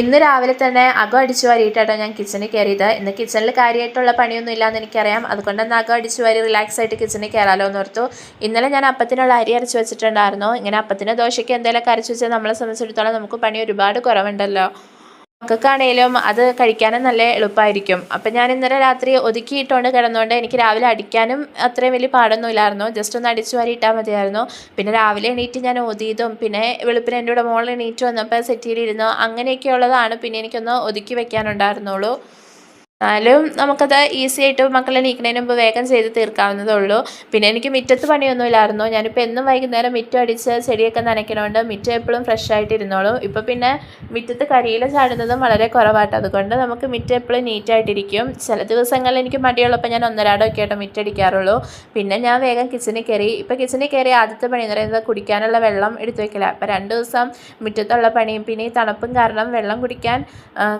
ഇന്ന് രാവിലെ തന്നെ അകം അടിച്ചു വാരിയിട്ടാട്ടോ ഞാൻ കിച്ചണിൽ കയറിയത് ഇന്ന് കിച്ചണിൽ കാര്യമായിട്ടുള്ള പണിയൊന്നും ഇല്ലാന്ന് എനിക്കറിയാം. അതുകൊണ്ട് തന്നെ അകം അടിച്ചു വാരി റിലാക്സ് ആയിട്ട് കിച്ചണിൽ കയറാലോ എന്ന് ഓർത്തു. ഇന്നലെ ഞാൻ അപ്പത്തിനുള്ള അരി അരച്ച് വെച്ചിട്ടുണ്ടായിരുന്നു. ഇങ്ങനെ അപ്പത്തിന് ദോശയ്ക്ക് എന്തെങ്കിലുമൊക്കെ അരച്ച് വെച്ചാൽ നമ്മളെ സംബന്ധിച്ചിടത്തോളം നമുക്ക് പണി ഒരുപാട് കുറവുണ്ടല്ലോ. മക്കൾക്കാണേലും അത് കഴിക്കാനും നല്ല എളുപ്പമായിരിക്കും അപ്പം ഞാൻ ഇന്നലെ രാത്രി ഒതുക്കിയിട്ടുകൊണ്ട് കിടന്നുകൊണ്ട് എനിക്ക് രാവിലെ അടിക്കാനും അത്രയും വലിയ പാടൊന്നുമില്ലായിരുന്നു. ജസ്റ്റ് ഒന്ന് അടിച്ചു വാരി ഇട്ടാൽ മതിയായിരുന്നു. പിന്നെ രാവിലെ എണീറ്റ് ഞാൻ ഒതിയതും പിന്നെ വെളുപ്പിന് എന്റെ കൂടെ മോളിൽ എണീറ്റ് വന്നപ്പോൾ സെറ്റിയിലിരുന്നു അങ്ങനെയൊക്കെ ഉള്ളതാണ് പിന്നെ എനിക്കൊന്ന് ഒതുക്കി വെക്കാനുണ്ടായിരുന്നുള്ളൂ. എന്നാലും നമുക്കത് ഈസി ആയിട്ട് മക്കളെ എണീക്കുന്നതിന് മുമ്പ് വേഗം ചെയ്ത് തീർക്കാവുന്നതേ ഉള്ളൂ പിന്നെ എനിക്ക് മുറ്റത്ത് പണിയൊന്നുമില്ലായിരുന്നു. ഞാനിപ്പോൾ എന്നും വൈകുന്നേരം മുറ്റം അടിച്ച് ചെടിയൊക്കെ നനയ്ക്കണോണ്ട് മുറ്റം എപ്പോഴും ഫ്രഷ് ആയിട്ട് ഇരുന്നോളും ഇപ്പോൾ പിന്നെ മുറ്റത്ത് കരിയില ചാടുന്നതും വളരെ കുറവാട്ടോ. അതുകൊണ്ട് നമുക്ക് മുറ്റം എപ്പോഴും നീറ്റായിട്ടിരിക്കും ചില ദിവസങ്ങളിൽ എനിക്ക് മടിയുള്ളപ്പോൾ ഞാൻ ഒന്നരാടമൊക്കെ ആയിട്ട് മുറ്റടിക്കാറുള്ളൂ. പിന്നെ ഞാൻ വേഗം കിച്ചണിൽ കയറി ഇപ്പോൾ കിച്ചണിൽ കയറി ആദ്യത്തെ പണി എന്ന് പറയുന്നത് കുടിക്കാനുള്ള വെള്ളം എടുത്തു വെക്കില്ല അപ്പോൾ രണ്ട് ദിവസം മുറ്റത്തുള്ള പണിയും പിന്നെ ഈ തണുപ്പും കാരണം വെള്ളം കുടിക്കാൻ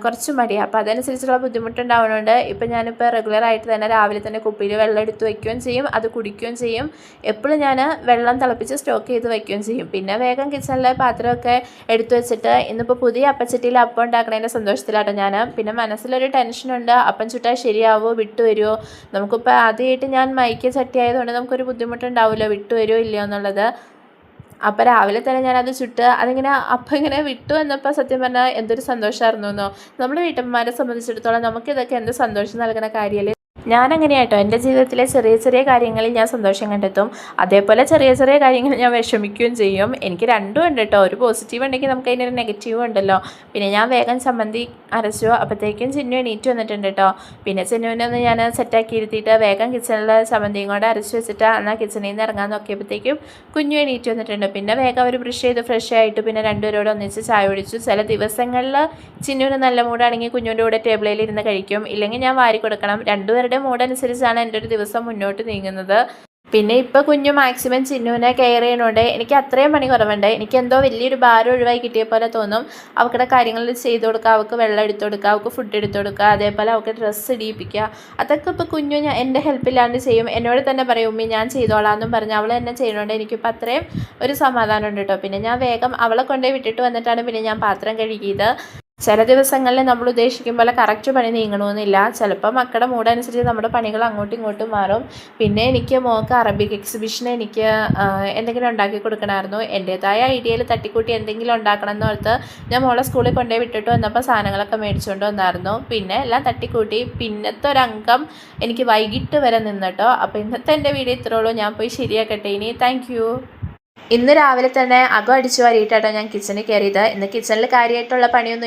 കുറച്ച് മടിയാണ് അപ്പോൾ അതനുസരിച്ചുള്ള ബുദ്ധിമുട്ടുണ്ടാവുന്നതുകൊണ്ട് ഇപ്പം ഞാനിപ്പോൾ റെഗുലറായിട്ട് തന്നെ രാവിലെ തന്നെ കുപ്പിയിൽ വെള്ളം എടുത്ത് വയ്ക്കുകയും ചെയ്യും. അത് കുടിക്കുകയും ചെയ്യും. എപ്പോഴും ഞാൻ വെള്ളം തിളപ്പിച്ച് സ്റ്റോക്ക് ചെയ്ത് വയ്ക്കുകയും ചെയ്യും. പിന്നെ വേഗം കിച്ചണിലെ പാത്രമൊക്കെ എടുത്തു വെച്ചിട്ട് ഇന്നിപ്പോൾ പുതിയ അപ്പച്ചട്ടിയിൽ അപ്പം ഉണ്ടാക്കണതിന്റെ സന്തോഷത്തിലാട്ടോ ഞാൻ പിന്നെ മനസ്സിലൊരു ടെൻഷനുണ്ട് അപ്പം ചുട്ടാൽ ശരിയാവോ? വിട്ടു വരുമോ നമുക്കിപ്പോൾ ആദ്യമായിട്ട് ഞാൻ മൈക്ക് ചട്ടി ആയതുകൊണ്ട് നമുക്കൊരു ബുദ്ധിമുട്ടുണ്ടാവുമല്ലോ വിട്ടു വരുമോ ഇല്ലയോ എന്നുള്ളത്. അപ്പോൾ രാവിലെ തന്നെ ഞാനത് ചുട്ട് അതിങ്ങനെ അപ്പം ഇങ്ങനെ വിട്ടു എന്നപ്പോൾ സത്യം പറഞ്ഞാൽ എന്തൊരു സന്തോഷമായിരുന്നു എന്നോ നമ്മുടെ വീട്ടമ്മമാരെ സംബന്ധിച്ചിടത്തോളം നമുക്കിതൊക്കെ എന്ത് സന്തോഷം നൽകുന്ന കാര്യമല്ലേ ഞാൻ അങ്ങനെയാട്ടോ എന്റെ ജീവിതത്തിലെ ചെറിയ ചെറിയ കാര്യങ്ങളിൽ ഞാൻ സന്തോഷം കണ്ടെത്തും. അതേപോലെ ചെറിയ ചെറിയ കാര്യങ്ങൾ ഞാൻ വിഷമിക്കുകയും ചെയ്യും. എനിക്ക് രണ്ടും ഉണ്ട് കേട്ടോ ഒരു പോസിറ്റീവ് ഉണ്ടെങ്കിൽ നമുക്ക് അതിനൊരു നെഗറ്റീവ് ഉണ്ടല്ലോ. പിന്നെ ഞാൻ വേഗം ചമ്മന്തി അരച്ചു. അപ്പോഴത്തേക്കും ചിന്നു എണീറ്റ് വന്നിട്ടുണ്ട് കേട്ടോ പിന്നെ ചിന്നുവിനെ ഒന്ന് ഞാൻ സെറ്റാക്കി ഇരുത്തിയിട്ട് വേഗം കിച്ചണിൽ ചമ്മന്തിയും കൂടെ അരച്ചു വെച്ചിട്ട് എന്നാൽ കിച്ചണിൽ നിന്ന് ഇറങ്ങാൻ നോക്കിയപ്പോഴത്തേക്കും കുഞ്ഞു എണീറ്റ് വന്നിട്ടുണ്ട്. പിന്നെ വേഗം അവർ ബ്രഷ് ചെയ്ത് ഫ്രഷ് ആയിട്ട് പിന്നെ രണ്ടുപേരോട് ഒന്നിച്ച് ചായ കുടിച്ചു. ചില ദിവസങ്ങളിൽ ചിന്നുവിന് നല്ല മൂടാണെങ്കിൽ കുഞ്ഞുവിന്റെ കൂടെ ടേബിളിൽ ഇരുന്ന് കഴിക്കും. ഇല്ലെങ്കിൽ ഞാൻ വാരി കൊടുക്കണം. രണ്ടുപേരുടെ മൂഡ് അനുസരിച്ചാണ് എന്റെ ഒരു ദിവസം മുന്നോട്ട് നീങ്ങുന്നത്. പിന്നെ ഇപ്പോൾ കുഞ്ഞു മാക്സിമം ചിന്നുവിനെ കെയർ ചെയ്യണോണ്ട് എനിക്ക് അത്രയും പണി കുറവുണ്ട്. എനിക്ക് എന്തോ വലിയൊരു ഭാരം ഒഴിവായി കിട്ടിയ പോലെ തോന്നും. അവക്കടെ കാര്യങ്ങൾ ചെയ്തു കൊടുക്കുക. അവൾക്ക് വെള്ളം എടുത്തു കൊടുക്കുക. അവൾക്ക് ഫുഡ് എടുത്തു കൊടുക്കുക. അതേപോലെ അവൾക്ക് ഡ്രസ്സ് ഇടിയിപ്പിക്കുക. അതൊക്കെ ഇപ്പോൾ കുഞ്ഞു ഞാൻ എന്റെ ഹെൽപ്പില്ലാണ്ട് ചെയ്യും. എന്നോട് തന്നെ പറയും ഉമ്മി ഞാൻ ചെയ്തോളാം എന്നും പറഞ്ഞ് അവൾ എന്നെ ചെയ്യണോണ്ട് എനിക്കിപ്പോൾ അത്രയും ഒരു സമാധാനം ഉണ്ട് കേട്ടോ പിന്നെ ഞാൻ വേഗം അവളെ കൊണ്ടുപോയി വിട്ടിട്ട് വന്നിട്ടാണ് പിന്നെ ഞാൻ പാത്രം കഴുകിയത്. ചില ദിവസങ്ങളിൽ നമ്മൾ ഉദ്ദേശിക്കും പോലെ കറക്റ്റ് പണി നീങ്ങണമെന്നില്ല. ചിലപ്പോൾ മക്കളുടെ മൂടനുസരിച്ച് നമ്മുടെ പണികൾ അങ്ങോട്ടും ഇങ്ങോട്ടും മാറും. പിന്നെ എനിക്ക് മോക്ക് അറബിക് എക്സിബിഷന് എനിക്ക് എന്തെങ്കിലും ഉണ്ടാക്കി കൊടുക്കണമായിരുന്നു. എന്റേതായ ഐഡിയയിൽ തട്ടിക്കൂട്ടി എന്തെങ്കിലും ഉണ്ടാക്കണം എന്ന് ഓർത്ത് ഞാൻ മോളെ സ്കൂളിൽ കൊണ്ടുപോയി വിട്ടിട്ട് വന്നപ്പോൾ സാധനങ്ങളൊക്കെ മേടിച്ചുകൊണ്ട് വന്നായിരുന്നു. പിന്നെ എല്ലാം തട്ടിക്കൂട്ടി. പിന്നത്തെ ഒരു എനിക്ക് വൈകിട്ട് വരെ നിന്നിട്ടോ. അപ്പോൾ ഇന്നത്തെ എന്റെ വീഡിയോ ഇത്രേ ഉള്ളൂ. ഞാൻ പോയി ശരിയാക്കട്ടെ. ഇനി താങ്ക് ഇന്ന് രാവിലെ തന്നെ അകം അടിച്ചു വാരിയിട്ടാട്ടോ ഞാൻ കിച്ചണിൽ കയറിയത്. ഇന്ന് കിച്ചണിൽ കാര്യമായിട്ടുള്ള പണിയൊന്നും